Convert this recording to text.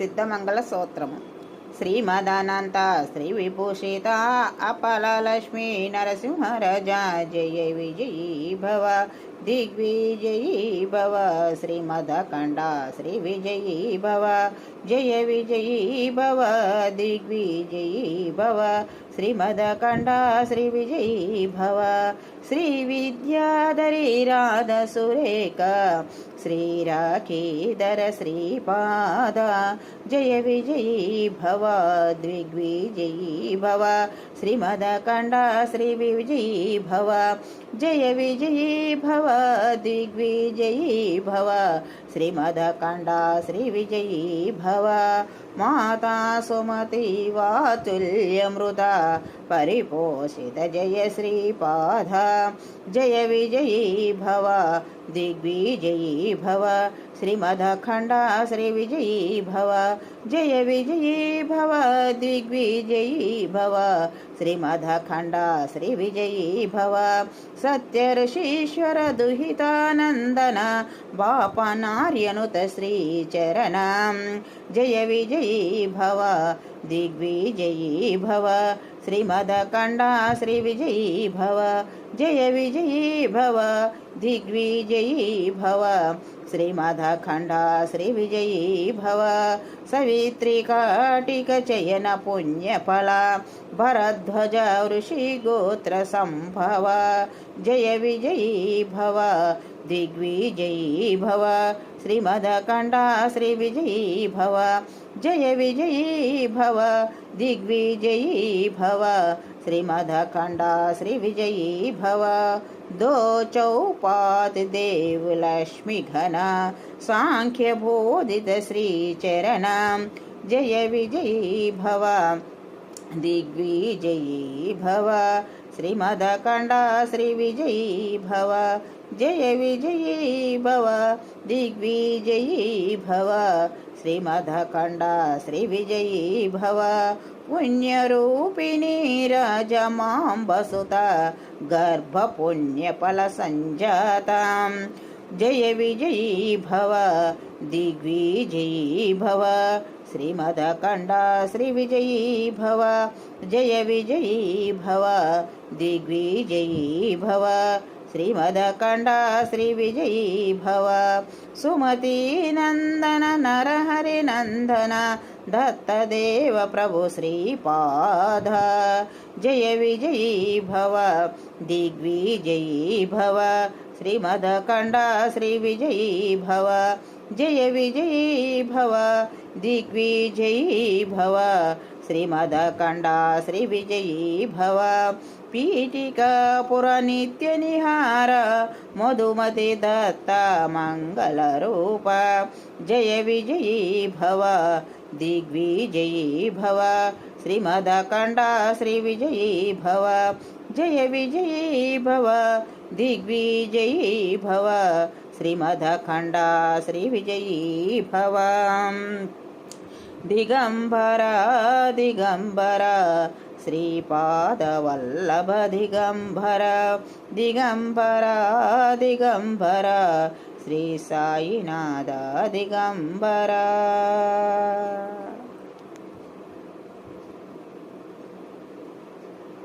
సిద్ధమంగళ సూత్రము శ్రీమదానంత శ్రీ విభూషిత అపలలక్ష్మీ నరసింహరజ జయ విజయీ భవ दिग्विजयी भव। श्रीमदा श्री विजयी भव। जय विजयी भव। दिग्विजयी भव। श्रीमद श्री विजयी भव। श्री विद्याधरी श्रीविद्याधरी राधसुरेख। श्रीराखीधर श्रीपाद। जय विजयी भव। दिग्विजयी भव। श्रीमदखंड श्री विजयी भव। जय विजयी भव, दिग्विजयी भव। श्रीमदकाण्डा श्रीविजयी भव। माता सुमती वातुल्यमृता। परिपोषित जय श्रीपाद। जय विजयी भव, दिग्विजयी भव। श्रीमदखण्डा श्रीविजयी भव। जय विजयी भव, दिग्विजयी भव। श्रीमदखण्डा श्रीविजयी भव। విజయీ భవ దిగ్విజయీ భవ శ్రీమదఖండ శ్రీ విజయీ భవ సత్య ఋషీశ్వర దుహితానందన బాపనార్యనుత जय विजयी भव, दिग्विजयी भव। श्रीमाधाखण्डा श्रीविजयी भव। सवित्रिकाटिकचयन पुण्यफला, भरध्वज ऋषिगोत्रसम्भव जय विजयी भव। दिग्विजयी भव श्रीमदकण्डा श्रीविजयी भव जय विजयी भव दिग्विजयी भव श्रीमदखण्डा श्रीविजयी भव दो चौपात् देवलक्ष्मीघन साङ्ख्यबोधितश्रीचरण जय विजयी भव दिग्विजयी भव श्रीमदकण्ड श्री विजयी भव जय विजयी भव दिग्विजयी भव श्रीमदकण्ड श्री विजयी भव पुण्यरूपिणी राजमाम्बसुत गर्भपुण्यफलसञ्जातां जय विजयी भव दिग्विजयी भव श्रीमदकण्ड श्रीविजयी भव जय विजयी भव दिग्विजयी भव। श्रीमदकण्ड श्रीविजयी भव। सुमतीनन्दन नरहरिनन्दन दत्तदेव प्रभु श्रीपाद। जय विजयी भव, दिग्विजयी भव। श्रीमदकण्ड श्रीविजयी भव। जय विजयी भव, दिग्विजयी भव, श्रीमदकण्ड श्रीविजयी भव। पीठिकापुरनित्यनिहार मधुमति दत्त मङ्गलरूप जय विजयी भव, दिग्विजयी भव, श्रीमदकण्ड श्रीविजयी भव। जय विजयी भव, दिग्विजयी भव श्रीमदखण्ड श्रीविजयी भव दिगम्बर दिगम्बर श्रीपादवल्लभ दिगम्बर दिगम्बर दिगम्बर श्री साईनाथ दिगम्बर